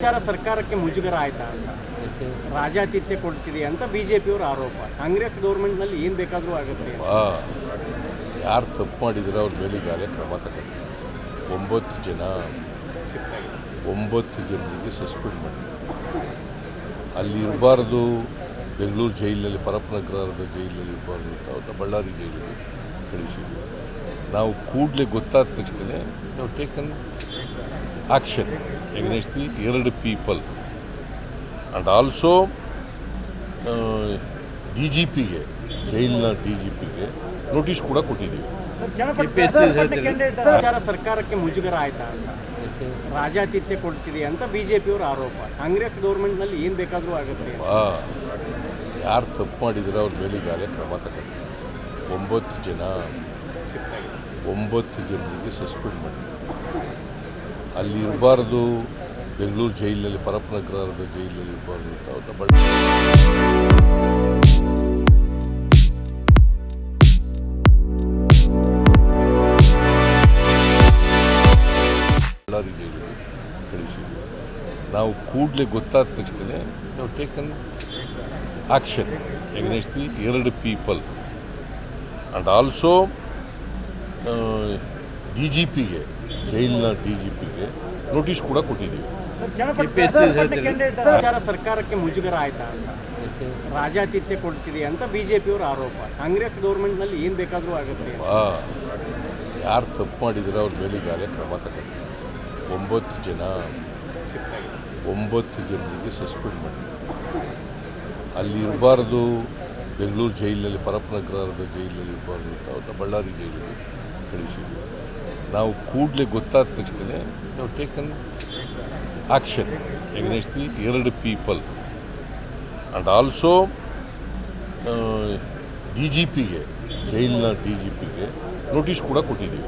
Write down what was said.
ವಿಚಾರ ಸರ್ಕಾರಕ್ಕೆ ಮುಜುಗರ ಆಯ್ತಾ ಅಂತ? ರಾಜಾತಿಥ್ಯ ಕೊಡ್ತಿದೆ ಅಂತ ಬಿಜೆಪಿಯವರ ಆರೋಪ. ಕಾಂಗ್ರೆಸ್ ಗೌರ್ಮೆಂಟ್ನಲ್ಲಿ ಏನು ಬೇಕಾದರೂ ಆಗುತ್ತೆ ಯಾರು ತಪ್ಪು ಮಾಡಿದ್ರೆ ಅವ್ರ ಮೇಲೆ ಈಗಾಗಲೇ ಕ್ರಮ ತಗೊಂಡು ಒಂಬತ್ತು ಜನ, ಒಂಬತ್ತು ಜನರಿಗೆ ಸಸ್ಪೆಂಡ್ ಮಾಡಿ. ಅಲ್ಲಿ ಇರಬಾರ್ದು, ಬೆಂಗಳೂರು ಜೈಲಲ್ಲಿ ಪರಪ್ಪನಗರದ ಜೈಲಲ್ಲಿ ಇರಬಾರ್ದು ಅಂತ ಅವ್ರನ್ನ ಬಳ್ಳಾರಿ ಜೈಲಿಗೆ ಕಳಿಸಿದ್ವಿ ನಾವು ಕೂಡಲೇ ಗೊತ್ತಾದ ತಕ್ಷಣ ನಾವು ಟೇಕನ್ ಆಕ್ಷನ್ ಎಗ್ನೆಸ್ಟ್ ದಿ ಎರಡು people and also D G ಪಿಗೆ ಜೈಲಿನ ಡಿ ಜಿ ಪಿಗೆ ನೋಟಿಸ್ ಕೂಡ ಕೊಟ್ಟಿದ್ದೀವಿ. ಸರ್ಕಾರಕ್ಕೆ ಮುಜುಗರ ಆಯ್ತಾ? ಅಂತ ರಾಜಾತಿಥ್ಯ ಕೊಡ್ತಿದೆ ಅಂತ ಬಿಜೆಪಿಯವರ ಆರೋಪ. ಕಾಂಗ್ರೆಸ್ ಗೌರ್ಮೆಂಟ್ನಲ್ಲಿ ಏನು ಬೇಕಾದರೂ ಆಗುತ್ತೆ ಯಾರು ತಪ್ಪು ಮಾಡಿದ್ರೆ ಅವ್ರ ಮೇಲೆ ಈಗಾಗಲೇ ಕ್ರಮ ತಗೊಂಡು ಒಂಬತ್ತು ಜನ ಒಂಬತ್ತು ಜನರಿಗೆ ಸಸ್ಪೆಂಡ್ ಮಾಡಿದ್ದಾರೆ ಅಲ್ಲಿ ಇರಬಾರ್ದು. ಬೆಂಗಳೂರು ಜೈಲಲ್ಲಿ ಪರಪ್ಪನಗರದ ಜೈಲಲ್ಲಿ ಇರಬಾರ್ದು ಅಂತ ಅವ್ರನ್ನ ಬಳ ಬಳ್ಳಾರಿ ಜೈಲಿಗೆ ಕಳಿಸಿದ್ವಿ ನಾವು ಕೂಡಲೇ ಗೊತ್ತಾದ ತಕ್ಷಣ ನಾವು ಟೇಕನ್ ಆಕ್ಷನ್ ಎಗ್ನೆಸ್ಟ್ ದಿ ಎರಡು people and also D G ಪಿಗೆ ಜೈಲಿನ ಡಿ ಜಿ ಪಿಗೆ ನೋಟಿಸ್ ಕೂಡ ಕೊಟ್ಟಿದ್ದೀವಿ. ವಿಚಾರ ಸರ್ಕಾರಕ್ಕೆ ಮುಜುಗರ ಆಯ್ತಾ ಅಂತ? ರಾಜಾತಿಥ್ಯ ಕೊಡ್ತಿದೆ ಅಂತ ಬಿಜೆಪಿಯವರ ಆರೋಪ. ಕಾಂಗ್ರೆಸ್ ಗೌರ್ಮೆಂಟ್ನಲ್ಲಿ ಏನು ಬೇಕಾದರೂ ಆಗುತ್ತೆ ಯಾರು ತಪ್ಪು ಮಾಡಿದ್ರೆ ಅವ್ರ ಮೇಲೆ ಈಗಾಗಲೇ ಕ್ರಮ ತಗೊಂಡು ಒಂಬತ್ತು ಜನ ಒಂಬತ್ತು ಜನರಿಗೆ ಸಸ್ಪೆಂಡ್ ಮಾಡಿ. ಅಲ್ಲಿ ಇರಬಾರ್ದು ಬೆಂಗಳೂರು ಜೈಲಿನಲ್ಲಿ ಪರಪ್ಪನಗರದ ಜೈಲಿನಲ್ಲಿ ಇರಬಾರ್ದು ಅಂತ ಅವ್ರನ್ನ ಬಳ್ಳಾರಿ ಜೈಲಿಗೆ ಕಳಿಸಿದ್ವಿ ನಾವು ಕೂಡಲೇ ಗೊತ್ತಾದ ತಕ್ಷಣ ನಾವು ಟೇಕನ್ ಆಕ್ಷನ್ ಎಗ್ನೆಸ್ಟ್ ದಿ ಎರಡು people and also D G ಪಿಗೆ ಜೈಲಿನ ಡಿ ಜಿ ಪಿಗೆ ನೋಟಿಸ್ ಕೂಡ ಕೊಟ್ಟಿದ್ದೀವಿ.